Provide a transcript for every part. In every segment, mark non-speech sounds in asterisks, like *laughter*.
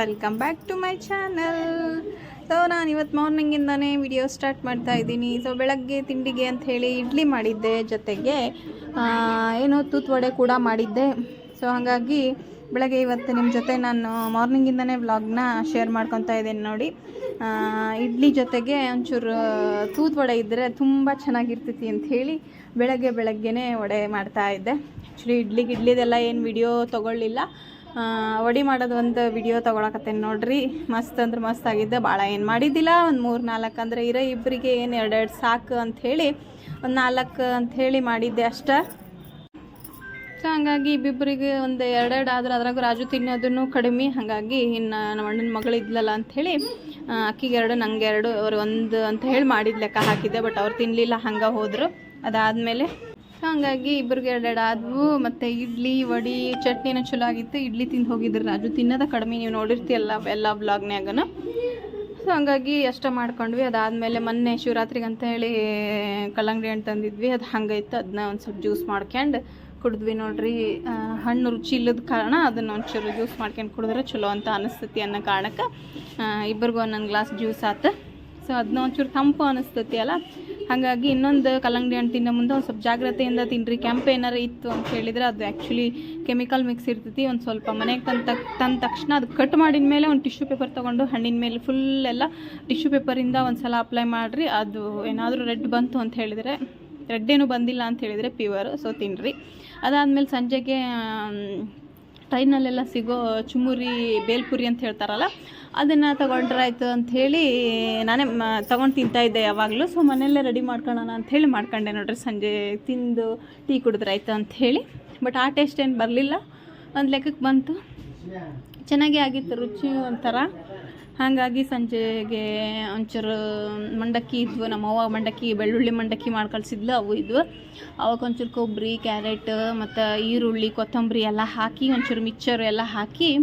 Welcome back to my channel so ನಾನು ಇವತ್ತು ಮಾರ್ನಿಂಗಿಂದನೇ video start ಮಾಡ್ತಾ ಇದ್ದೀನಿ. ಸೊ ಬೆಳಗ್ಗೆ ತಿಂಡಿಗೆ ಅಂತ ಹೇಳಿ ಇಡ್ಲಿ ಮಾಡಿದ್ದೆ. ಜೊತೆಗೆ ಏನೋ ತೂತ್ ವಡೆ ಕೂಡ ಮಾಡಿದ್ದೆ. ಸೊ ಹಾಗಾಗಿ ಬೆಳಗ್ಗೆ ಇವತ್ತು ನಿಮ್ಮ ಜೊತೆ ನಾನು ಮಾರ್ನಿಂಗಿಂದನೇ ವ್ಲಾಗ್ನ ಶೇರ್ ಮಾಡ್ಕೊತಾ ಇದ್ದೀನಿ ನೋಡಿ. ಇಡ್ಲಿ ಜೊತೆಗೆ ಒಂಚೂರು ತೂತ್ ವಡೆ ಇದ್ದರೆ ತುಂಬ ಚೆನ್ನಾಗಿರ್ತೈತಿ ಅಂತ ಹೇಳಿ ಬೆಳಗ್ಗೆ ಬೆಳಗ್ಗೆನೇ ವಡೆ ಮಾಡ್ತಾ ಇದ್ದೆ. ಆ್ಯಕ್ಚುಲಿ ಇಡ್ಲಿಗೆ, ಇಡ್ಲಿದೆಲ್ಲ ಏನು ವಿಡಿಯೋ ತೊಗೊಳ್ಳಿಲ್ಲ. ವಡೆ ಮಾಡೋದು ಒಂದು ವಿಡಿಯೋ ತೊಗೊಳಕತ್ತೇನೆ ನೋಡ್ರಿ. ಮಸ್ತ್ ಅಂದ್ರೆ ಮಸ್ತ್ ಆಗಿದ್ದೆ ಭಾಳ ಏನು ಮಾಡಿದ್ದಿಲ್ಲ. ಒಂದು ಮೂರು ನಾಲ್ಕು ಅಂದರೆ ಇರೋ ಇಬ್ಬರಿಗೆ ಏನು ಎರಡೆರಡು ಸಾಕು ಅಂಥೇಳಿ ಒಂದು ನಾಲ್ಕು ಅಂಥೇಳಿ ಮಾಡಿದ್ದೆ ಅಷ್ಟ. ಸೊ ಹಂಗಾಗಿ ಇಬ್ಬಿಬ್ಬರಿಗೆ ಒಂದು ಎರಡೆರಡು ಆದ್ರೆ ಅದ್ರಾಗ ರಾಜು ತಿನ್ನೋದನ್ನು ಕಡಿಮೆ. ಹಾಗಾಗಿ ಇನ್ನು ನಮ್ಮ ಅಣ್ಣನ ಮಗಳು ಇದ್ಲಲ್ಲ ಅಂಥೇಳಿ ಅಕ್ಕಿಗೆ ಎರಡು, ನಂಗೆ ಎರಡು, ಅವ್ರು ಒಂದು ಅಂತ ಹೇಳಿ ಮಾಡಿದ ಲೆಕ್ಕ ಹಾಕಿದ್ದೆ. ಬಟ್ ಅವ್ರು ತಿನ್ನಲಿಲ್ಲ ಹಂಗೆ ಹೋದರು. ಅದಾದಮೇಲೆ ಸೊ ಹಂಗಾಗಿ ಇಬ್ಬರಿಗೆ ಎರಡೆರಡು ಆದವು, ಮತ್ತು ಇಡ್ಲಿ, ವಡಿ ಚಟ್ನಿನ ಚಲೋ ಆಗಿತ್ತು. ಇಡ್ಲಿ ತಿಂದು ಹೋಗಿದ್ರು ರಾಜು. ತಿನ್ನೋದ ಕಡಿಮೆ, ನೀವು ನೋಡಿರ್ತೀಯಲ್ಲ ಎಲ್ಲ ಬ್ಲಾಗ್ನ್ಯಾಗನ ಸೊ ಹಂಗಾಗಿ ಅಷ್ಟ ಮಾಡ್ಕೊಂಡ್ವಿ. ಅದಾದಮೇಲೆ ಮೊನ್ನೆ ಶಿವರಾತ್ರಿಗೆ ಅಂತ ಹೇಳಿ ಕಲ್ಲಂಗಡಿ ಹಣ್ಣು ತಂದಿದ್ವಿ. ಅದು ಹಂಗೈತೆ. ಅದನ್ನ ಒಂದು ಸ್ವಲ್ಪ ಜ್ಯೂಸ್ ಮಾಡ್ಕೊಂಡು ಕುಡಿದ್ವಿ ನೋಡ್ರಿ. ಹಣ್ಣು ರುಚಿ ಇಲ್ಲದ ಕಾರಣ ಅದನ್ನು ಒಂಚೂರು ಜ್ಯೂಸ್ ಮಾಡ್ಕೊಂಡು ಕುಡಿದ್ರೆ ಚಲೋ ಅಂತ ಅನಿಸ್ತತಿ ಅನ್ನೋ ಕಾರಣಕ್ಕೆ ಇಬ್ಬರಿಗೂ ಒಂದೊಂದು ಗ್ಲಾಸ್ ಜ್ಯೂಸ್ ಆತು. ಸೊ ಅದನ್ನ ಒಂಚೂರು ತಂಪು ಅನಿಸ್ತತಿ ಅಲ್ಲ? ಹಾಗಾಗಿ ಇನ್ನೊಂದು ಕಲ್ಲಂಗಡಿ ಹಣ್ಣು ತಿನ್ನೋ ಮುಂದೆ ಒಂದು ಸ್ವಲ್ಪ ಜಾಗ್ರತೆಯಿಂದ ತಿನ್ನಿರಿ ಕೆಂಪು ಏನಾರು ಇತ್ತು ಅಂತ ಹೇಳಿದರೆ ಅದು ಆ್ಯಕ್ಚುಲಿ ಕೆಮಿಕಲ್ ಮಿಕ್ಸ್ ಇರ್ತೈತಿ. ಒಂದು ಸ್ವಲ್ಪ ಮನೆಗೆ ತಂದ ತಂದ ತಕ್ಷಣ ಅದು ಕಟ್ ಮಾಡಿದ ಮೇಲೆ ಒಂದು ಟಿಶ್ಯೂ ಪೇಪರ್ ತೊಗೊಂಡು ಹಣ್ಣಿನ ಮೇಲೆ ಫುಲ್ ಎಲ್ಲ ಟಿಶ್ಯೂ ಪೇಪರಿಂದ ಒಂದು ಸಲ ಅಪ್ಲೈ ಮಾಡಿರಿ. ಅದು ಏನಾದರೂ ರೆಡ್ ಬಂತು ಅಂತ ಹೇಳಿದರೆ ರೆಡ್ ಏನೂ ಬಂದಿಲ್ಲ ಅಂತ ಹೇಳಿದರೆ ಪ್ಯೂವರು ಸೊ ತಿನ್ನಿರಿ ಅದಾದಮೇಲೆ ಸಂಜೆಗೆ ಟ್ರೈನಲ್ಲೆಲ್ಲ ಸಿಗೋ ಚುಮುರಿ, ಬೇಲ್ಪುರಿ ಅಂತ ಹೇಳ್ತಾರಲ್ಲ ಅದನ್ನು ತೊಗೊಂಡ್ರಾಯ್ತು ಅಂಥೇಳಿ ನಾನೇ, ಮ, ತೊಗೊಂಡು ತಿಂತಾಯಿದ್ದೆ ಯಾವಾಗಲೂ. ಸೊ ಮನೆಯಲ್ಲೇ ರೆಡಿ ಮಾಡ್ಕೊಳ್ಳೋಣ ಅಂಥೇಳಿ ಮಾಡ್ಕೊಂಡೆ ನೋಡ್ರಿ, ಸಂಜೆ ತಿಂದು ಟೀ ಕುಡಿದ್ರಾಯ್ತು ಅಂಥೇಳಿ ಬಟ್ ಆ ಟೇಸ್ಟ್ ಏನು ಬರಲಿಲ್ಲ. ಒಂದು ಲೆಕ್ಕಕ್ಕೆ ಬಂತು. ಚೆನ್ನಾಗೇ ಆಗಿತ್ತು, ರುಚಿ ಒಂಥರ. ಹಾಗಾಗಿ ಸಂಜೆಗೆ ಒಂಚೂರು ಮಂಡಕ್ಕಿ ಇದ್ವು. ನಮ್ಮ ಅವ್ವ ಮಂಡಕ್ಕಿ, ಬೆಳ್ಳುಳ್ಳಿ ಮಂಡಕ್ಕಿ ಮಾಡಿ ಕಳಿಸಿದ್ಲು ಅವು ಇದ್ವು. ಅವಾಗ ಒಂಚೂರು ಕೊಬ್ಬರಿ, ಕ್ಯಾರೆಟ್, ಮತ್ತು ಈರುಳ್ಳಿ, ಕೊತ್ತಂಬರಿ ಎಲ್ಲ ಹಾಕಿ, ಒಂಚೂರು ಮಿಕ್ಚರ್ ಎಲ್ಲ ಹಾಕಿ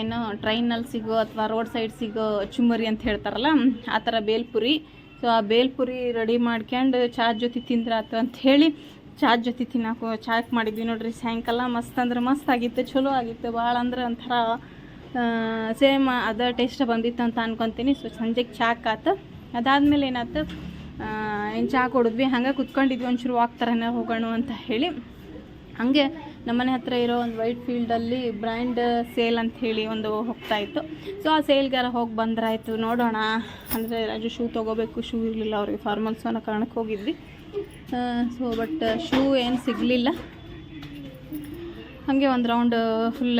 ಏನೋ ಟ್ರೈನಲ್ಲಿ ಸಿಗೋ ಅಥವಾ ರೋಡ್ ಸೈಡ್ ಸಿಗೋ ಚುಮ್ಮರಿ ಅಂತ ಹೇಳ್ತಾರಲ್ಲ, ಆ ಥರ ಬೇಲ್ಪುರಿ. ಸೊ ಆ ಬೇಲ್ಪುರಿ ರೆಡಿ ಮಾಡ್ಕೊಂಡು ಚಾ ಜೊತೆ ತಿಂದ್ರಾತು ಅಂತ ಹೇಳಿ ಚಾ ಜೊತೆ ತಿನ್ನೋಕೆ ಚಾಕ್ ಮಾಡಿದ್ವಿ ನೋಡ್ರಿ ಸಾಯಂಕಾಲ. ಮಸ್ತ್ ಅಂದ್ರೆ ಮಸ್ತ್ ಆಗಿತ್ತು, ಚಲೋ ಆಗಿತ್ತು, ಭಾಳ ಅಂದ್ರೆ ಒಂಥರ ಸೇಮ್ ಅದ ಟೇಸ್ಟ್ ಬಂದಿತ್ತು ಅಂತ ಅನ್ಕೊತೀನಿ. ಸೊ ಸಂಜೆಗೆ ಚಾಕ್ ಆತು ಅದಾದಮೇಲೆ ಏನಾಯ್ತು ಏನು ಚಹಾ ಕೊಡಿದ್ವಿ? ಹಂಗೆ ಕುತ್ಕೊಂಡಿದ್ವಿ, ಒಂಚೂರು ವಾಕ್ ಥರನೇ ಹೋಗೋಣ ಅಂತ ಹೇಳಿ. ಹಾಗೆ ನಮ್ಮನೆ ಹತ್ರ ಇರೋ ಒಂದು ವೈಟ್ ಫೀಲ್ಡಲ್ಲಿ ಬ್ರ್ಯಾಂಡ್ ಸೇಲ್ ಅಂತ ಹೇಳಿ ಒಂದು ಹೋಗ್ತಾ ಇತ್ತು. ಸೊ ಆ ಸೇಲ್ಗಾರ ಹೋಗಿ ಬಂದ್ರಾಯ್ತು. ನೋಡೋಣ. ಅಂದರೆ ರಾಜು ಶೂ ತೊಗೋಬೇಕು. ಶೂ ಇರಲಿಲ್ಲ. ಅವ್ರಿಗೆ ಫಾರ್ಮಲ್ಸ್ ಅನ್ನೋ ಕಾರಣಕ್ಕೆ ಹೋಗಿದ್ವಿ. ಸೊ ಬಟ್ ಶೂ ಏನು ಸಿಗಲಿಲ್ಲ. ಹಾಗೆ ಒಂದು ರೌಂಡ್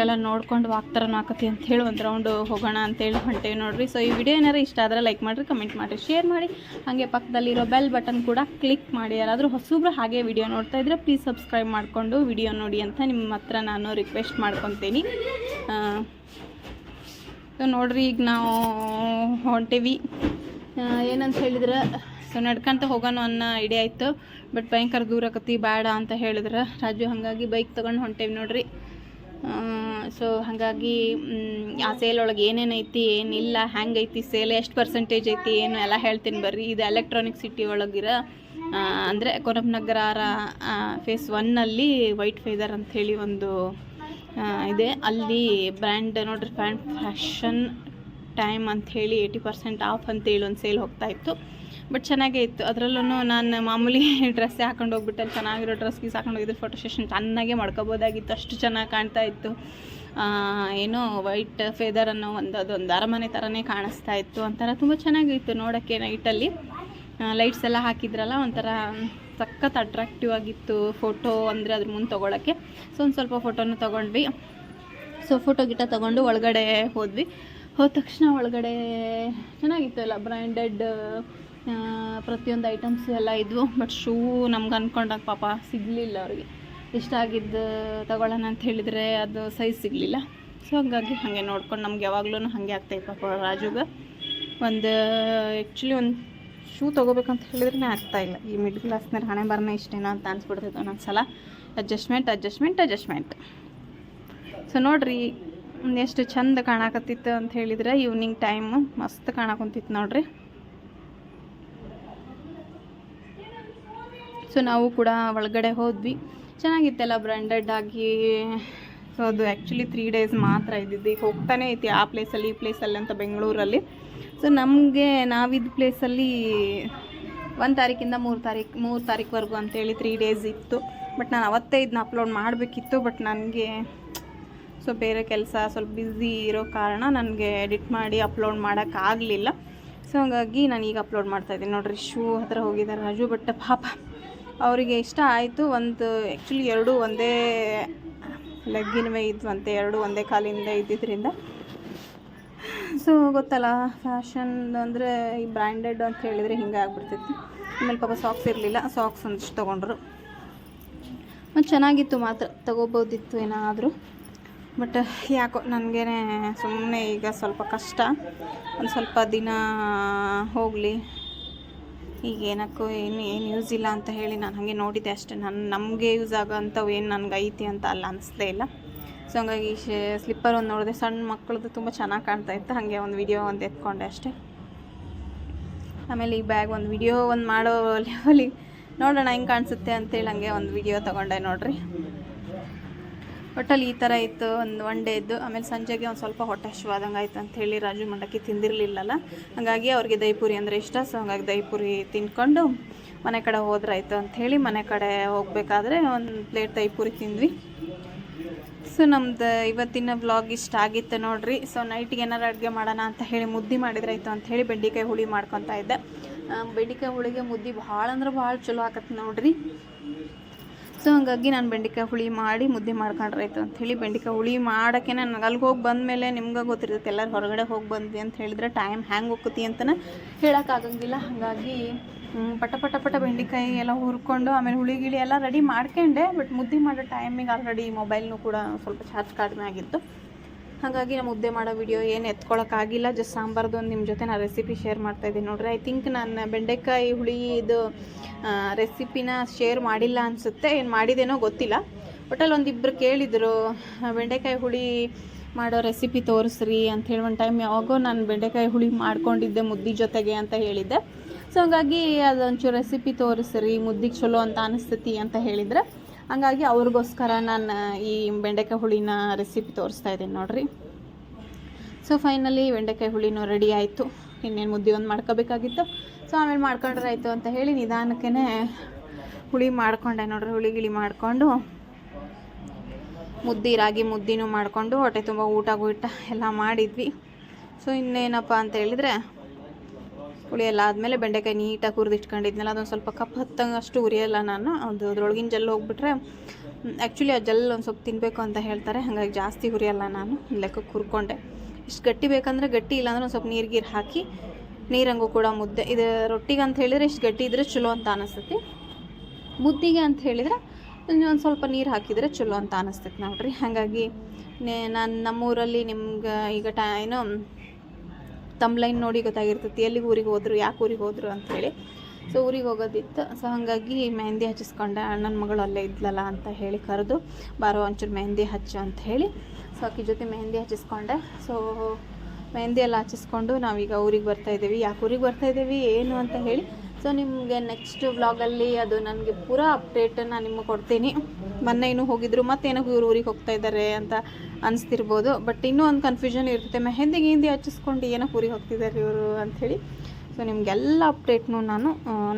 ಎಲ್ಲ ನೋಡ್ಕೊಂಡು ವಾಗ್ತಾರನ ಅಂತ ಹೇಳಿ ಒಂದು ರೌಂಡ್ ಹೋಗೋಣ ಅಂತೇಳಿ ಹೊಂಟೇವಿ ನೋಡಿರಿ. ಸೊ ಈ ವಿಡಿಯೋ ಏನಾರು ಇಷ್ಟ ಆದರೆ ಲೈಕ್ ಮಾಡಿರಿ ಕಮೆಂಟ್ ಮಾಡಿರಿ ಶೇರ್ ಮಾಡಿ. ಹಾಗೆ ಪಕ್ಕದಲ್ಲಿರೋ ಬೆಲ್ ಬಟನ್ ಕೂಡ ಕ್ಲಿಕ್ ಮಾಡಿ. ಯಾರಾದರೂ ಹೊಸಬ್ರು ಹಾಗೆ ವಿಡಿಯೋ ನೋಡ್ತಾ ಇದ್ರೆ ಪ್ಲೀಸ್ ಸಬ್ಸ್ಕ್ರೈಬ್ ಮಾಡಿಕೊಂಡು ವಿಡಿಯೋ ನೋಡಿ ಅಂತ ನಿಮ್ಮ ಹತ್ರ ನಾನು ರಿಕ್ವೆಸ್ಟ್ ಮಾಡ್ಕೊತೀನಿ. ನೋಡಿರಿ ನೋಡ್ರಿ ಈಗ ನಾವು ಹೊಂಟೇವಿ. ಏನಂತ ಹೇಳಿದ್ರೆ ಸೊ ನಡ್ಕೊಂತ ಹೋಗೋಣ ಅನ್ನೋ ಐಡಿಯಾ ಇತ್ತು ಬಟ್ ಭಯಂಕರ ದೂರ ಬ್ಯಾಡ ಬೇಡ ಅಂತ ಹೇಳಿದ್ರೆ. ರಾಜು ಹಾಗಾಗಿ ಬೈಕ್ ತೊಗೊಂಡು ಹೊಂಟೇವಿ ನೋಡ್ರಿ. ಸೊ ಹಾಗಾಗಿ ಆ ಸೇಲ್ ಒಳಗೆ ಏನೇನು ಐತಿ, ಏನಿಲ್ಲ ಹ್ಯಾಂಗೈತಿ ಸೇಲ್ ಎಷ್ಟು ಪರ್ಸೆಂಟೇಜ್ ಐತಿ, ಏನು ಎಲ್ಲ ಹೇಳ್ತೀನಿ ಬರ್ರಿ. ಇದು ಎಲೆಕ್ಟ್ರಾನಿಕ್ ಸಿಟಿ ಒಳಗಿರ ಅಂದರೆ ಕೊರಬ್ನಗರ ಫೇಸ್ ಒನ್ನಲ್ಲಿ ವೈಟ್ ಫೈದರ್ ಅಂಥೇಳಿ ಒಂದು ಇದೆ. ಅಲ್ಲಿ ಬ್ರ್ಯಾಂಡ್ ನೋಡ್ರಿ ಫ್ಯಾನ್ ಫ್ಯಾಷನ್ ಟೈಮ್ ಅಂಥೇಳಿ ಏಯ್ಟಿ ಪರ್ಸೆಂಟ್ ಆಫ್ ಅಂತೇಳಿ ಒಂದು ಸೇಲ್ ಹೋಗ್ತಾ ಇತ್ತು. ಬಟ್ ಚೆನ್ನಾಗೇ ಇತ್ತು. ಅದರಲ್ಲೂ ನಾನು ಮಾಮೂಲಿ *laughs* ಡ್ರೆಸ್ಸೇ ಹಾಕೊಂಡು ಹೋಗ್ಬಿಟ್ಟು ಚೆನ್ನಾಗಿರೋ ಡ್ರೆಸ್ ಗೀಸ್ ಹಾಕೊಂಡು ಹೋಗಿದ್ರು ಫೋಟೋ ಸೆಷನ್ ಚೆನ್ನಾಗೇ ಮಾಡ್ಕೋಬೋದಾಗಿತ್ತು. ಅಷ್ಟು ಚೆನ್ನಾಗಿ ಕಾಣ್ತಾ ಇತ್ತು. ಏನೋ ವೈಟ್ ಫೇದರ್ ಅನ್ನೋ ಒಂದು ಅದೊಂದು ಅರಮನೆ ಥರನೇ ಕಾಣಿಸ್ತಾ ಇತ್ತು. ಒಂಥರ ತುಂಬ ಚೆನ್ನಾಗಿತ್ತು ನೋಡೋಕ್ಕೆ ನೈಟಲ್ಲಿ ಲೈಟ್ಸ್ ಎಲ್ಲ ಹಾಕಿದ್ರಲ್ಲ, ಒಂಥರ ಸಖತ್ ಅಟ್ರಾಕ್ಟಿವ್ ಆಗಿತ್ತು ಫೋಟೋ ಅಂದರೆ ಅದ್ರ ಮುಂದೆ ತೊಗೊಳಕ್ಕೆ. ಸೊ ಒಂದು ಸ್ವಲ್ಪ ಫೋಟೋನ ತೊಗೊಂಡ್ವಿ. ಸೊ ಫೋಟೋ ಗಿಟ ತೊಗೊಂಡು ಒಳಗಡೆ ಹೋದ್ವಿ. ಹೋದ ತಕ್ಷಣ ಒಳಗಡೆ ಚೆನ್ನಾಗಿತ್ತು ಎಲ್ಲ ಬ್ರ್ಯಾಂಡೆಡ್ ಪ್ರತಿಯೊಂದು ಐಟಮ್ಸ್ ಎಲ್ಲ ಇದ್ವು ಬಟ್ ಶೂ ನಮ್ಗೆ ಅಂದ್ಕೊಂಡಾಗ ಪಾಪ ಸಿಗಲಿಲ್ಲ ಅವ್ರಿಗೆ. ಇಷ್ಟ ಆಗಿದ್ದು ತಗೊಳ್ಳೋಣ ಅಂತ ಹೇಳಿದರೆ ಅದು ಸೈಜ್ ಸಿಗಲಿಲ್ಲ. ಸೊ ಹಂಗಾಗಿ ಹಾಗೆ ನೋಡ್ಕೊಂಡು ನಮ್ಗೆ ಯಾವಾಗಲೂ ಹಾಗೆ ಆಗ್ತಾಯಿತ್ತು ಪಾಪ ರಾಜುಗೆ. ಒಂದು ಆ್ಯಕ್ಚುಲಿ ಒಂದು ಶೂ ತೊಗೋಬೇಕಂತ ಹೇಳಿದ್ರೆ ಆಗ್ತಾ ಇಲ್ಲ. ಈ ಮಿಡ್ ಕ್ಲಾಸ್ನ ಹಣೆ ಬರನೇ ಇಷ್ಟೇನೋ ಅಂತ ಅನ್ಸ್ಬಿಡ್ತೈತೆ ಒಂದೊಂದು ಸಲ ಅಡ್ಜಸ್ಟ್ಮೆಂಟ್ ಅಡ್ಜಸ್ಟ್ಮೆಂಟ್ ಅಡ್ಜಸ್ಟ್ಮೆಂಟ್ ಸೊ ನೋಡ್ರಿ ಎಷ್ಟು ಚಂದ ಕಾಣಕತ್ತಿತ್ತು ಅಂತ ಹೇಳಿದ್ರೆ ಈವ್ನಿಂಗ್ ಟೈಮು ಮಸ್ತ್ ಕಾಣಕೊಂತಿತ್ತು ನೋಡ್ರಿ. ಸೊ ನಾವು ಕೂಡ ಒಳಗಡೆ ಹೋದ್ವಿ. ಚೆನ್ನಾಗಿತ್ತಲ್ಲ ಬ್ರ್ಯಾಂಡೆಡ್ ಆಗಿ. ಸೊ ಅದು ಆ್ಯಕ್ಚುಲಿ ತ್ರೀ ಡೇಸ್ ಮಾತ್ರ ಇದ್ದಿದ್ದು. ಈಗ ಹೋಗ್ತಾನೆ ಐತಿ ಆ ಪ್ಲೇಸಲ್ಲಿ ಈ ಪ್ಲೇಸಲ್ಲಿ ಅಂತ ಬೆಂಗಳೂರಲ್ಲಿ. ಸೊ ನಮಗೆ ನಾವಿದ್ದ ಪ್ಲೇಸಲ್ಲಿ ಒಂದು ತಾರೀಕಿಂದ ಮೂರು ತಾರೀಕು, ಮೂರು ತಾರೀಕುವರೆಗೂ ಅಂತೇಳಿ ತ್ರೀ ಡೇಸ್ ಇತ್ತು. ಬಟ್ ನಾನು ಅವತ್ತೇ ಇದನ್ನ ಅಪ್ಲೋಡ್ ಮಾಡಬೇಕಿತ್ತು. ಬಟ್ ನನಗೆ ಸೊ ಬೇರೆ ಕೆಲಸ ಸ್ವಲ್ಪ ಬ್ಯುಸಿ ಇರೋ ಕಾರಣ ನನಗೆ ಎಡಿಟ್ ಮಾಡಿ ಅಪ್ಲೋಡ್ ಮಾಡೋಕ್ಕಾಗಲಿಲ್ಲ ಸೊ ಹಾಗಾಗಿ ನಾನು ಈಗ ಅಪ್ಲೋಡ್ ಮಾಡ್ತಾಯಿದ್ದೀನಿ ನೋಡಿರಿ, ಶೂ ಹತ್ರ ಹೋಗಿದ್ದಾರೆ ರಾಜು ಬಟ್ ಪಾಪ ಅವರಿಗೆ ಇಷ್ಟ ಆಯಿತು. ಒಂದು ಆ್ಯಕ್ಚುಲಿ ಎರಡೂ ಒಂದೇ ಲೆಗ್ಗಿನವೇ ಇದ್ವಂತೆ ಎರಡೂ ಒಂದೇ ಕಾಲಿಂದ ಇದ್ದಿದ್ದರಿಂದ ಸೊ ಗೊತ್ತಲ್ಲ ಫ್ಯಾಷನ್ ಅಂದರೆ ಈ ಬ್ರ್ಯಾಂಡೆಡ್ ಅಂತ ಹೇಳಿದರೆ ಹಿಂಗೆ ಆಗಿಬಿಡ್ತೈತಿ. ಆಮೇಲೆ ಪಾಪ ಸಾಕ್ಸ್ ಇರಲಿಲ್ಲ. ಸಾಕ್ಸ್ ಒಂದಿಷ್ಟು ತೊಗೊಂಡ್ರು. ಮತ್ತು ಚೆನ್ನಾಗಿತ್ತು ಮಾತ್ರ. ತೊಗೋಬೋದಿತ್ತು ಏನಾದರೂ. ಬಟ್ ಯಾಕೋ ನನಗೇ ಸುಮ್ಮನೆ ಈಗ ಸ್ವಲ್ಪ ಕಷ್ಟ. ಒಂದು ಸ್ವಲ್ಪ ದಿನ ಹೋಗಲಿ. ಈಗ ಏನಕ್ಕೂ ಏನು ಏನು ಯೂಸ್ ಇಲ್ಲ ಅಂತ ಹೇಳಿ ನಾನು ಹಾಗೆ ನೋಡಿದ್ದೆ ಅಷ್ಟೇ. ನಾನು ನಮಗೆ ಯೂಸ್ ಆಗೋ ಅಂಥವು ಏನು ನನಗೆ ಐತಿ ಅಂತ ಅಲ್ಲ ಅನಿಸ್ದೇ ಇಲ್ಲ. ಸೊ ಹಂಗಾಗಿ ಸ್ಲಿಪ್ಪರ್ ಒಂದು ನೋಡಿದೆ ಸಣ್ಣ ಮಕ್ಕಳದ್ದು ತುಂಬ ಚೆನ್ನಾಗಿ ಕಾಣ್ತಾ ಇತ್ತು. ಹಾಗೆ ಒಂದು ವಿಡಿಯೋ ಒಂದು ಎತ್ಕೊಂಡೆ ಅಷ್ಟೇ. ಆಮೇಲೆ ಈ ಬ್ಯಾಗ್ ಒಂದು ವಿಡಿಯೋ ಒಂದು ಮಾಡೋ ಲೆವೆಲಿಗೆ ನೋಡೋಣ ಹೆಂಗೆ ಕಾಣಿಸುತ್ತೆ ಅಂತೇಳಿ ಹಂಗೆ ಒಂದು ವಿಡಿಯೋ ತೊಗೊಂಡೆ ನೋಡ್ರಿ. ಒಟ್ಟಲ್ಲಿ ಈ ಥರ ಇತ್ತು, ಒಂದು ಒನ್ ಡೇ ಇದ್ದು, ಆಮೇಲೆ ಸಂಜೆಗೆ ಒಂದು ಸ್ವಲ್ಪ ಹೊಟ್ಟೆ ಹಶ್ವಾದಂಗೆ ಆಯ್ತು ಅಂತ ಹೇಳಿ ರಾಜು ಮಂಡಕ್ಕಿ ತಿಂದಿರಲಿಲ್ಲಲ್ಲ. ಹಾಗಾಗಿ ಅವ್ರಿಗೆ ದೈಪುರಿ ಅಂದರೆ ಇಷ್ಟ ಸೊ ಹಾಗಾಗಿ ದೈಪುರಿ ತಿನ್ಕೊಂಡು ಮನೆ ಕಡೆ ಹೋದ್ರಾಯ್ತು ಅಂಥೇಳಿ ಮನೆ ಕಡೆ ಹೋಗಬೇಕಾದ್ರೆ ಒಂದು ಪ್ಲೇಟ್ ದೈಪುರಿ ತಿಂದ್ವಿ. ಸೊ ನಮ್ದು ಇವತ್ತಿನ ವ್ಲಾಗ್ ಇಷ್ಟ ಆಗಿತ್ತು ನೋಡ್ರಿ. ಸೊ ನೈಟ್ಗೆ ಏನಾರು ಅಡುಗೆ ಮಾಡೋಣ ಅಂತ ಹೇಳಿ ಮುದ್ದೆ ಮಾಡಿದ್ರಾಯ್ತು ಅಂತ ಹೇಳಿ ಬೆಂಡೆಕಾಯಿ ಹುಳಿ ಮಾಡ್ಕೊತಾ ಇದ್ದೆ. ಬೆಂಡಿಕಾಯಿ ಹುಳಿಗೆ ಮುದ್ದೆ ಭಾಳ ಅಂದ್ರೆ ಭಾಳ ಚಲೋ ಆಕತ್ತೆ ನೋಡ್ರಿ. ಸೊ ಹಂಗಾಗಿ ನಾನು ಬೆಂಡೆಕಾಯಿ ಹುಳಿ ಮಾಡಿ ಮುದ್ದೆ ಮಾಡ್ಕೊಂಡ್ರಾಯ್ತು ಅಂತ ಹೇಳಿ ಬೆಂಡೆಕಾಯಿ ಹುಳಿ ಮಾಡೋಕ್ಕೆ ನಾನು ಅಲ್ಲಿಗೆ ಹೋಗಿ ಬಂದಮೇಲೆ ನಿಮ್ಗೆ ಗೊತ್ತಿರ್ತೈತೆ, ಎಲ್ಲರೂ ಹೊರಗಡೆ ಹೋಗಿ ಬಂದ್ವಿ ಅಂತ ಹೇಳಿದ್ರೆ ಟೈಮ್ ಹ್ಯಾಂಗೆ ಹೋಗ್ತಿ ಅಂತಲೇ ಹೇಳೋಕ್ಕಾಗಂಗಿಲ್ಲ ಹಾಗಾಗಿ ಪಟ ಪಟ ಪಟ ಬೆಂಡೆಕಾಯಿ ಎಲ್ಲ ಹುರ್ಕೊಂಡು ಆಮೇಲೆ ಹುಳಿ ಗಿಳಿ ಎಲ್ಲ ರೆಡಿ ಮಾಡ್ಕೊಂಡೆ ಬಟ್ ಮುದ್ದೆ ಮಾಡೋ ಟೈಮಿಗೆ ಆಲ್ರೆಡಿ ಮೊಬೈಲ್ನೂ ಕೂಡ ಸ್ವಲ್ಪ ಚಾರ್ಜ್ ಕಡಿಮೆ ಆಗಿತ್ತು. ಹಾಗಾಗಿ ನಾನು ಮುದ್ದೆ ಮಾಡೋ ವಿಡಿಯೋ ಏನು ಎತ್ಕೊಳಕ್ಕಾಗಿಲ್ಲ ಜಸ್ಟ್ ಸಾಂಬಾರ್ದು ಒಂದು ನಿಮ್ಮ ಜೊತೆ ನಾನು ರೆಸಿಪಿ ಶೇರ್ ಮಾಡ್ತಾಯಿದ್ದೀನಿ ನೋಡ್ರಿ. ಐ ಥಿಂಕ್ ನಾನು ಬೆಂಡೆಕಾಯಿ ಹುಳಿ ಇದು ರೆಸಿಪಿನ ಶೇರ್ ಮಾಡಿಲ್ಲ ಅನಿಸುತ್ತೆ, ಏನು ಮಾಡಿದೇನೋ ಗೊತ್ತಿಲ್ಲ. ಒಟ್ಟಲ್ಲಿ ಒಂದಿಬ್ಬರು ಕೇಳಿದರು ಬೆಂಡೆಕಾಯಿ ಹುಳಿ ಮಾಡೋ ರೆಸಿಪಿ ತೋರಿಸ್ರಿ ಅಂತ ಹೇಳಿ, ಒಂದು ಟೈಮ್ ಯಾವಾಗೋ ನಾನು ಬೆಂಡೆಕಾಯಿ ಹುಳಿ ಮಾಡ್ಕೊಂಡಿದ್ದೆ ಮುದ್ದೆ ಜೊತೆಗೆ ಅಂತ ಹೇಳಿದ್ದೆ. ಸೊ ಹಂಗಾಗಿ ಅದೊಂಚೂರು ರೆಸಿಪಿ ತೋರಿಸ್ರಿ, ಮುದ್ದಿಗೆ ಚಲೋ ಅಂತ ಅನಿಸ್ತತಿ ಅಂತ ಹೇಳಿದರೆ. ಹಂಗಾಗಿ ಅವ್ರಿಗೋಸ್ಕರ ನಾನು ಈ ಬೆಂಡೆಕಾಯಿ ಹುಳಿನ ರೆಸಿಪಿ ತೋರಿಸ್ತಾ ಇದ್ದೀನಿ ನೋಡಿರಿ. ಸೊ ಫೈನಲಿ ಬೆಂಡೆಕಾಯಿ ಹುಳಿನೂ ರೆಡಿ ಆಯಿತು. ಇನ್ನೇನು ಮುದ್ದೆ ಒಂದು ಮಾಡ್ಕೋಬೇಕಾಗಿತ್ತು. ಸೊ ಆಮೇಲೆ ಮಾಡ್ಕೊಂಡ್ರೆ ಆಯಿತು ಅಂತ ಹೇಳಿ ನಿಧಾನಕ್ಕೆ ಹುಳಿ ಮಾಡ್ಕೊಂಡೆ ನೋಡ್ರಿ, ಹುಳಿ ಗಿಳಿ ಮಾಡಿಕೊಂಡು. ಮುದ್ದೆ, ರಾಗಿ ಮುದ್ದಿನೂ ಮಾಡಿಕೊಂಡು ಹೊಟ್ಟೆ ತುಂಬ ಊಟ ಗೂಟ ಎಲ್ಲ ಮಾಡಿದ್ವಿ. ಸೊ ಇನ್ನೇನಪ್ಪ ಅಂತ ಹೇಳಿದರೆ, ಹುಳಿ ಎಲ್ಲ ಆದಮೇಲೆ ಬೆಂಡೆಕಾಯಿ ನೀಟಾಗಿ ಹುರಿದು ಇಟ್ಕೊಂಡಿದ್ನಲ್ಲ ಅದೊಂದು ಸ್ವಲ್ಪ ಕಪ್ ಹತ್ತಂಗೆ ಅಷ್ಟು ಉರಿಯಲ್ಲ ನಾನು, ಅದು ಅದ್ರೊಳಗಿನ ಜೆಲ್ ಹೋಗ್ಬಿಟ್ರೆ ಆ್ಯಕ್ಚುಲಿ ಆ ಜೆಲ್ ಒಂದು ಸ್ವಲ್ಪ ತಿನ್ನಬೇಕು ಅಂತ ಹೇಳ್ತಾರೆ, ಹಾಗಾಗಿ ಜಾಸ್ತಿ ಹುರಿಯಲ್ಲ ನಾನು ಲೆಕ್ಕಕ್ಕೆ ಹುರ್ಕೊಂಡೆ. ಇಷ್ಟು ಗಟ್ಟಿ ಬೇಕಂದ್ರೆ ಗಟ್ಟಿ ಇಲ್ಲಾಂದ್ರೆ ಒಂದು ಸ್ವಲ್ಪ ನೀರು ಗೀರು ಹಾಕಿ, ನೀರಂಗೂ ಕೂಡ ಮುದ್ದೆ. ಇದು ರೊಟ್ಟಿಗೆ ಅಂತ ಹೇಳಿದರೆ ಇಷ್ಟು ಗಟ್ಟಿ ಇದ್ರೆ ಚಲೋ ಅಂತ ಅನಿಸ್ತೈತಿ. ಮುದ್ದೆಗೆ ಅಂತ ಹೇಳಿದ್ರೆ ಒಂದು ಸ್ವಲ್ಪ ನೀರು ಹಾಕಿದರೆ ಚಲೋ ಅಂತ ಅನಿಸ್ತೈತಿ ನೋಡ್ರಿ ಹಾಗಾಗಿ ನಾನು ನಮ್ಮೂರಲ್ಲಿ ನಿಮ್ಗೆ ಈಗ ಟ ಏನು, ತಮ್ಲೈನ್ ನೋಡಿ ಗೊತ್ತಾಗಿರ್ತೈತಿ, ಎಲ್ಲಿಗೆ ಊರಿಗೆ ಹೋದ್ರು, ಯಾಕೆ ಊರಿಗೆ ಹೋದ್ರು ಅಂಥೇಳಿ ಸೊ ಊರಿಗೆ ಹೋಗೋದಿತ್ತು. ಸೊ ಹಾಗಾಗಿ ಮೆಹಂದಿ ಹಚ್ಚಿಸ್ಕೊಂಡೆ. ಅಣ್ಣನ ಮಗಳು ಅಲ್ಲೇ ಇದ್ಲಲ್ಲ ಅಂತ ಹೇಳಿ ಕರೆದು, ಬಾರೋ ಒಂಚೂರು ಮೆಹಂದಿ ಹಚ್ಚು ಅಂತ ಹೇಳಿ. ಸೊ ಆಕಿ ಜೊತೆ ಮೆಹಂದಿ ಹಚ್ಚಿಸ್ಕೊಂಡೆ. ಸೊ ಮೆಹಂದಿ ಎಲ್ಲ ಹಚ್ಚಿಸ್ಕೊಂಡು ನಾವೀಗ ಊರಿಗೆ ಬರ್ತಾಯಿದ್ದೀವಿ ಯಾಕೆ ಊರಿಗೆ ಬರ್ತಾ ಇದ್ದೀವಿ, ಏನು ಅಂತ ಹೇಳಿ. ಸೊ ನಿಮಗೆ ನೆಕ್ಸ್ಟ್ ವ್ಲಾಗಲ್ಲಿ ಅದು ನನಗೆ ಪೂರ ಅಪ್ಡೇಟ್ ನಾನು ನಿಮಗೆ ಕೊಡ್ತೀನಿ. ಮೊನ್ನೆ ಇನ್ನೂ ಹೋಗಿದ್ರು, ಮತ್ತೇನೋ ಇವ್ರು ಊರಿಗೆ ಹೋಗ್ತಾ ಇದ್ದಾರೆ ಅಂತ ಅನಿಸ್ತಿರ್ಬೋದು. ಬಟ್ ಇನ್ನೂ ಒಂದು ಕನ್ಫ್ಯೂಷನ್ ಇರುತ್ತೆ ಮೆಹಂದಿ ಗಿಂದಿ ಹಚ್ಚಿಸ್ಕೊಂಡು ಏನಕ್ಕೆ ಊರಿಗೆ ಹೋಗ್ತಿದ್ದಾರೆ ಇವರು ಅಂಥೇಳಿ ಸೊ ನಿಮಗೆಲ್ಲ ಅಪ್ಡೇಟ್ನು ನಾನು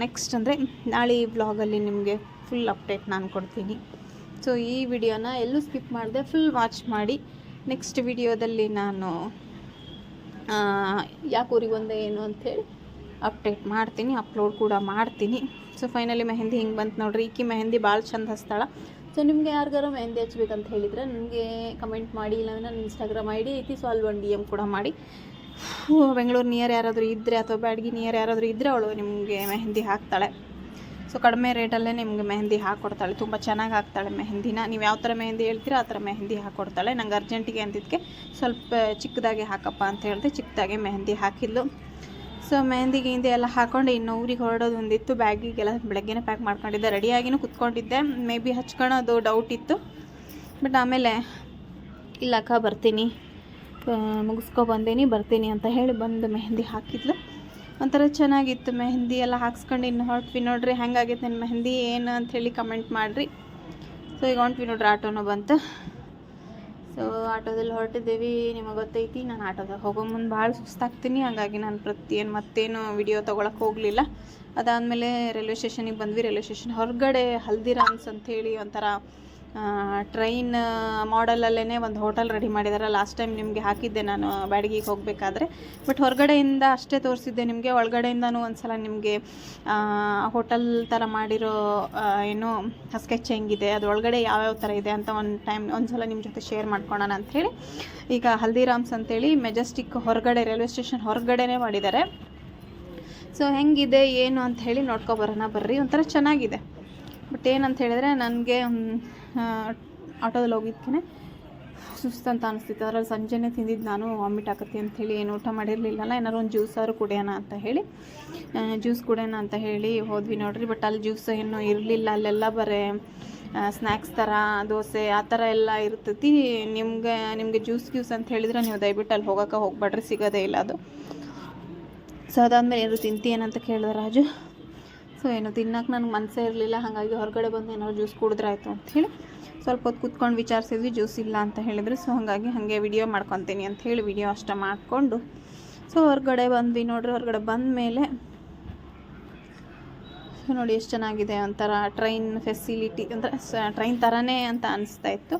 ನೆಕ್ಸ್ಟ್ ಅಂದರೆ ನಾಳೆ ಈ ವ್ಲಾಗಲ್ಲಿ ನಿಮಗೆ ಫುಲ್ ಅಪ್ಡೇಟ್ ನಾನು ಕೊಡ್ತೀನಿ. ಸೊ ಈ ವಿಡಿಯೋನ ಎಲ್ಲೂ ಸ್ಕಿಪ್ ಮಾಡಿದೆ ಫುಲ್ ವಾಚ್ ಮಾಡಿ ನೆಕ್ಸ್ಟ್ ವಿಡಿಯೋದಲ್ಲಿ ನಾನು ಯಾಕೆ ಊರಿಗೆ ಒಂದೇ ಏನು ಅಂಥೇಳಿ ಅಪ್ಡೇಟ್ ಮಾಡ್ತೀನಿ ಅಪ್ಲೋಡ್ ಕೂಡ ಮಾಡ್ತೀನಿ. ಸೊ ಫೈನಲಿ ಮೆಹಂದಿ ಹಿಂಗೆ ಬಂತು ನೋಡ್ರಿ. ಈಕಿ ಮೆಹಂದಿ ಭಾಳ ಚಂದ ಹಸ್ತಾಳ ಸೊ ನಿಮಗೆ ಯಾರಿಗಾರು ಮೆಹಂದಿ ಹಚ್ಬೇಕಂತ ಹೇಳಿದರೆ ನನಗೆ ಕಮೆಂಟ್ ಮಾಡಿ ಇಲ್ಲ ನನ್ನ ಇನ್ಸ್ಟಾಗ್ರಾಮ್ ಐ ಡಿ ಐತಿ ಸೊ ಅಲ್ಲಿ ಡಿ ಎಂ ಕೂಡ ಮಾಡಿ. ಬೆಂಗಳೂರು ನಿಯರ್ ಯಾರಾದರೂ ಇದ್ದರೆ ಅಥವಾ ಬ್ಯಾಡ್ಗಿ ನಿಯರ್ ಯಾರಾದರೂ ಇದ್ದರೆ ಅವಳು ನಿಮಗೆ ಮೆಹಂದಿ ಹಾಕ್ತಾಳೆ. ಸೊ ಕಡಿಮೆ ರೇಟಲ್ಲೇ ನಿಮಗೆ ಮೆಹಂದಿ ಹಾಕ್ಕೊಡ್ತಾಳೆ ತುಂಬ ಚೆನ್ನಾಗಿ ಹಾಕ್ತಾಳೆ ಮೆಹಂದಿನ. ನೀವು ಯಾವ ಥರ ಮೆಹಂದಿ ಹೇಳ್ತೀರ ಆ ಥರ ಮೆಹಂದಿ ಹಾಕ್ಕೊಡ್ತಾಳೆ ನಂಗೆ ಅರ್ಜೆಂಟಿಗೆ ಅಂತಿದ್ದಕ್ಕೆ ಸ್ವಲ್ಪ ಚಿಕ್ಕದಾಗಿ ಹಾಕಪ್ಪ ಅಂತ ಹೇಳಿದೆ ಚಿಕ್ಕದಾಗೆ ಮೆಹಂದಿ ಹಾಕಿದ್ಲು. ಸೊ ಮೆಹಂದಿ ಗಿಂದಿ ಎಲ್ಲ ಹಾಕ್ಕೊಂಡು ಇನ್ನು ಊರಿಗೆ ಹೊರಡೋದು ಒಂದಿತ್ತು. ಬ್ಯಾಗಿಗೆಲ್ಲ ಬೆಳಗ್ಗೆನೇ ಪ್ಯಾಕ್ ಮಾಡ್ಕೊಂಡಿದ್ದೆ. ರೆಡಿಯಾಗಿನೂ ಕುತ್ಕೊಂಡಿದ್ದೆ. ಮೇ ಬಿ ಹಚ್ಕೊಳೋದು ಡೌಟ್ ಇತ್ತು. ಬಟ್ ಆಮೇಲೆ ಇಲ್ಲಕ್ಕ ಬರ್ತೀನಿ. ಮುಗಿಸ್ಕೊ ಬಂದೇನಿ, ಬರ್ತೀನಿ ಅಂತ ಹೇಳಿ ಬಂದು ಮೆಹಂದಿ ಹಾಕಿದ್ಲು. ಒಂಥರ ಚೆನ್ನಾಗಿತ್ತು ಮೆಹಂದಿ ಎಲ್ಲ ಹಾಕ್ಸ್ಕೊಂಡು ಇನ್ನು ಹೊರಟ್ವಿ ನೋಡ್ರಿ ಹೆಂಗಾಗೈತೆ ನನ್ನ ಮೆಹಂದಿ, ಏನು ಅಂಥೇಳಿ ಕಮೆಂಟ್ ಮಾಡಿರಿ. ಸೊ ಈಗ ಹೊಂಟ್ವಿ ನೋಡ್ರಿ ಆಟೋನೂ ಬಂತು. ಸೊ ಆಟೋದಲ್ಲಿ ಹೊರಟಿದ್ದೀವಿ, ನಿಮಗೆ ಗೊತ್ತೈತಿ, ನಾನು ಆಟೋದಾಗ ಹೋಗೋ ಮುಂದೆ ಭಾಳ ಸುಸ್ತಾಗ್ತೀನಿ, ಹಾಗಾಗಿ ನಾನು ಪ್ರತಿ ಏನು ಮತ್ತೇನು ವಿಡಿಯೋ ತೊಗೊಳಕ್ಕೆ ಹೋಗಲಿಲ್ಲ. ಅದಾದಮೇಲೆ ರೈಲ್ವೆ ಸ್ಟೇಷನಿಗೆ ಬಂದ್ವಿ, ರೈಲ್ವೆ ಸ್ಟೇಷನ್ ಹೊರಗಡೆ ಹಲ್ದಿರಾಮ್ಸ್ ಅಂಥೇಳಿ ಒಂಥರ ಟ್ರೈನ್ ಮಾಡಲಲ್ಲೇ ಒಂದು ಹೋಟೆಲ್ ರೆಡಿ ಮಾಡಿದ್ದಾರೆ ಲಾಸ್ಟ್ ಟೈಮ್ ನಿಮಗೆ ಹಾಕಿದ್ದೆ ನಾನು ಬ್ಯಾಡಗಿಗೆ ಹೋಗಬೇಕಾದ್ರೆ. ಬಟ್ ಹೊರಗಡೆಯಿಂದ ಅಷ್ಟೇ ತೋರಿಸಿದ್ದೆ ನಿಮಗೆ. ಒಳಗಡೆಯಿಂದನೂ ಒಂದು ಸಲ ನಿಮಗೆ ಹೋಟೆಲ್ ಥರ ಮಾಡಿರೋ ಏನು ಸ್ಕೆಚ್ ಹೆಂಗಿದೆ, ಅದು ಒಳಗಡೆ ಯಾವ್ಯಾವ ಥರ ಇದೆ ಅಂತ ಒಂದು ಟೈಮ್ ಒಂದು ಸಲ ನಿಮ್ಮ ಜೊತೆ ಶೇರ್ ಮಾಡ್ಕೊಳ್ಳೋಣ ಅಂಥೇಳಿ ಈಗ ಹಲ್ದಿರಾಮ್ಸ್ ಅಂತೇಳಿ ಮೆಜೆಸ್ಟಿಕ್ ಹೊರಗಡೆ ರೈಲ್ವೆ ಸ್ಟೇಷನ್ ಹೊರಗಡೆನೇ ಮಾಡಿದ್ದಾರೆ. ಸೊ ಹೆಂಗಿದೆ, ಏನು ಅಂತ ಹೇಳಿ ನೋಡ್ಕೊಬರೋಣ ಬರ್ರಿ. ಒಂಥರ ಚೆನ್ನಾಗಿದೆ. ಬಟ್ ಏನಂತ ಹೇಳಿದ್ರೆ ನನಗೆ ಆಟೋದಲ್ಲಿ ಹೋಗಿದ್ದಕ್ಕೆ ಸುಸ್ತಂತ ಅನಿಸ್ತಿತ್ತು. ಅದರಲ್ಲಿ ಸಂಜೆನೇ ತಿಂದಿದ್ದು ನಾನು, ವಾಮಿಟ್ ಆಕತ್ತೆ ಅಂಥೇಳಿ ಏನು ಊಟ ಮಾಡಿರಲಿಲ್ಲಲ್ಲ ಏನಾರು ಒಂದು ಜ್ಯೂಸಾದ್ರು ಕುಡಿಯೋಣ ಅಂತ ಹೇಳಿ. ಜ್ಯೂಸ್ ಕುಡಿಯೋಣ ಅಂತ ಹೇಳಿ ಹೋದ್ವಿ ನೋಡ್ರಿ. ಬಟ್ ಅಲ್ಲಿ ಜ್ಯೂಸ್ ಏನು ಇರಲಿಲ್ಲ. ಅಲ್ಲೆಲ್ಲ ಬರೀ ಸ್ನ್ಯಾಕ್ಸ್ ಥರ, ದೋಸೆ, ಆ ಥರ ಎಲ್ಲ ಇರ್ತೈತಿ. ನಿಮ್ಗೆ, ನಿಮಗೆ ಜ್ಯೂಸ್ ಗ್ಯೂಸ್ ಅಂತ ಹೇಳಿದ್ರೆ ನೀವು ದಯವಿಟ್ಟು ಅಲ್ಲಿ ಹೋಗೋಕೆ ಹೋಗ್ಬೇಡ್ರಿ. ಸಿಗೋದೇ ಇಲ್ಲ ಅದು. ಸೊ ಅದಾದಮೇಲೆ ಏನು ತಿಂತಿ ಏನಂತ ಕೇಳಿದೆ ರಾಜು. ಸೊ ಏನು ತಿನ್ನಕ್ಕೆ ನನಗೆ ಮನಸ್ಸೇ ಇರಲಿಲ್ಲ, ಹಾಗಾಗಿ ಹೊರಗಡೆ ಬಂದು ಏನಾದ್ರು ಜ್ಯೂಸ್ ಕುಡಿದ್ರಾಯ್ತು ಅಂಥೇಳಿ ಸ್ವಲ್ಪ ಹೊತ್ತು ಕೂತ್ಕೊಂಡು ವಿಚಾರಿಸಿದ್ವಿ ಜ್ಯೂಸ್ ಇಲ್ಲ ಅಂತ ಹೇಳಿದ್ರು. ಸೊ ಹಾಗಾಗಿ ಹಾಗೆ ವಿಡಿಯೋ ಮಾಡ್ಕೊತೀನಿ ಅಂಥೇಳಿ ವಿಡಿಯೋ ಅಷ್ಟ ಮಾಡಿಕೊಂಡು. ಸೊ ಹೊರಗಡೆ ಬಂದ್ವಿ ನೋಡ್ರಿ, ಹೊರಗಡೆ ಬಂದ ಮೇಲೆ ಸೊ ನೋಡಿ ಎಷ್ಟು ಚೆನ್ನಾಗಿದೆ ಒಂಥರ ಟ್ರೈನ್ ಫೆಸಿಲಿಟಿ ಅಂದರೆ ಟ್ರೈನ್ ಥರನೇ ಅಂತ ಅನಿಸ್ತಾ ಇತ್ತು.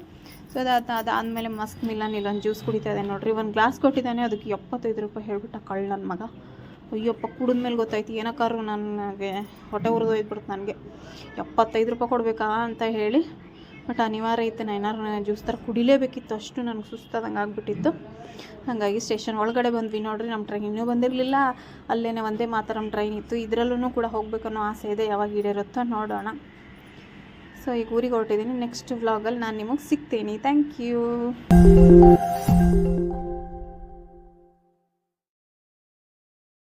ಸೊ ಅದಾದ ಅದಾದಮೇಲೆ ಮಸ್ಕ್ ಮಿಲ್ಲನ್ ಇಲ್ಲೊಂದು ಜ್ಯೂಸ್ ಕುಡಿತಾ ಇದೆ ನೋಡ್ರಿ. ಒಂದು ಗ್ಲಾಸ್ ಕೊಟ್ಟಿದ್ದಾನೆ, ಅದಕ್ಕೆ ಎಪ್ಪತ್ತೈದು ರೂಪಾಯಿ ಹೇಳ್ಬಿಟ್ಟ ಕಳ್ಳ ನನ್ನ ಮಗ. ಅಯ್ಯಪ್ಪ ಕುಡಿದ್ಮೇಲೆ ಗೊತ್ತಾಯ್ತು ಏನಕ್ಕಾರು ನನಗೆ ಹೊಟ್ಟೆ ಉರಿದು ಹೋಯ್ತು ನನಗೆ. ಎಪ್ಪತ್ತೈದು ರೂಪಾಯಿ ಕೊಡಬೇಕಾ ಅಂತ ಹೇಳಿ, ಬಟ್ ಅನಿವಾರ್ಯ ಇತ್ತು ನಾನು ಏನಾರು ಜ್ಯೂಸ್ ಥರ ಕುಡಿಲೇಬೇಕಿತ್ತು, ಅಷ್ಟು ನನಗೆ ಸುಸ್ತಾದಂಗೆ ಆಗಿಬಿಟ್ಟಿತ್ತು. ಹಾಗಾಗಿ ಸ್ಟೇಷನ್ ಒಳಗಡೆ ಬಂದ್ವಿ ನೋಡ್ರಿ, ನಮ್ಮ ಟ್ರೈನ್ ಇನ್ನೂ ಬಂದಿರಲಿಲ್ಲ. ಅಲ್ಲೇ ಒಂದೇ ಮಾತರಂ ಟ್ರೈನ್ ಇತ್ತು. ಇದರಲ್ಲೂ ಕೂಡ ಹೋಗ್ಬೇಕನ್ನೋ ಆಸೆ ಇದೆ, ಯಾವಾಗ ಈಡೇರುತ್ತೋ ನೋಡೋಣ. ಸೊ ಈಗ ಊರಿಗೆ ಹೊರಟಿದ್ದೀನಿ. ನೆಕ್ಸ್ಟ್ ವ್ಲಾಗಲ್ಲಿ ನಾನು ನಿಮಗೆ ಸಿಗ್ತೀನಿ. Thank you